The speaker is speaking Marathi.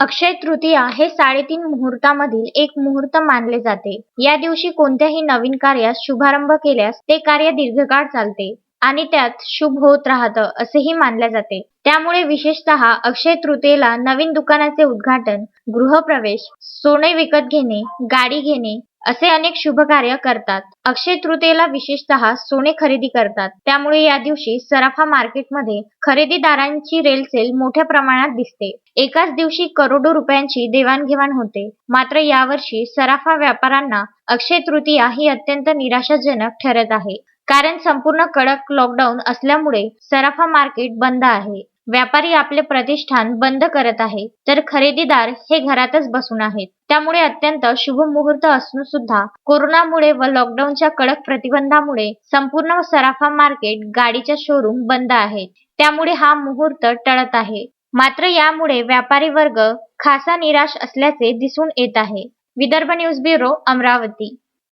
अक्षय तृतीया हे साडेतीन मुहूर्तामधील एक मुहूर्त मानले जाते. या दिवशी कोणत्याही नवीन कार्यास शुभारंभ केल्यास ते कार्य दीर्घकाळ चालते आणि त्यात शुभ होत राहतं असेही मानले जाते. त्यामुळे विशेषतः अक्षय तृतीयेला नवीन दुकानाचे उद्घाटन गृहप्रवेश सोने विकत घेणे गाडी घेणे असे अनेक शुभ कार्य करतात. अक्षय तृतीयेला विशेषतः सोने खरेदी करतात. त्यामुळे या दिवशी सराफा मार्केटमध्ये खरेदीदारांची रेलसेल मोठ्या प्रमाणात दिसते. एकाच दिवशी करोडो रुपयांची देवाणघेवाण होते. मात्र यावर्षी सराफा व्यापाऱ्यांना अक्षय तृतीया ही अत्यंत निराशाजनक ठरत आहे. कारण संपूर्ण कडक लॉकडाऊन असल्यामुळे सराफा मार्केट बंद आहे. व्यापारी आपले प्रतिष्ठान बंद करत आहे तर खरेदीदार हे घरातच बसून आहेत. त्यामुळे अत्यंत शुभ मुहूर्त असून सुद्धा कोरोनामुळे व लॉकडाऊनच्या कडक प्रतिबंधामुळे संपूर्ण सराफा मार्केट गाडीच्या शोरूम बंद आहेत त्यामुळे हा मुहूर्त टळत आहे. मात्र यामुळे व्यापारी वर्ग खासा निराश असल्याचे दिसून येत आहे. Vidarbha news bureau Amravati.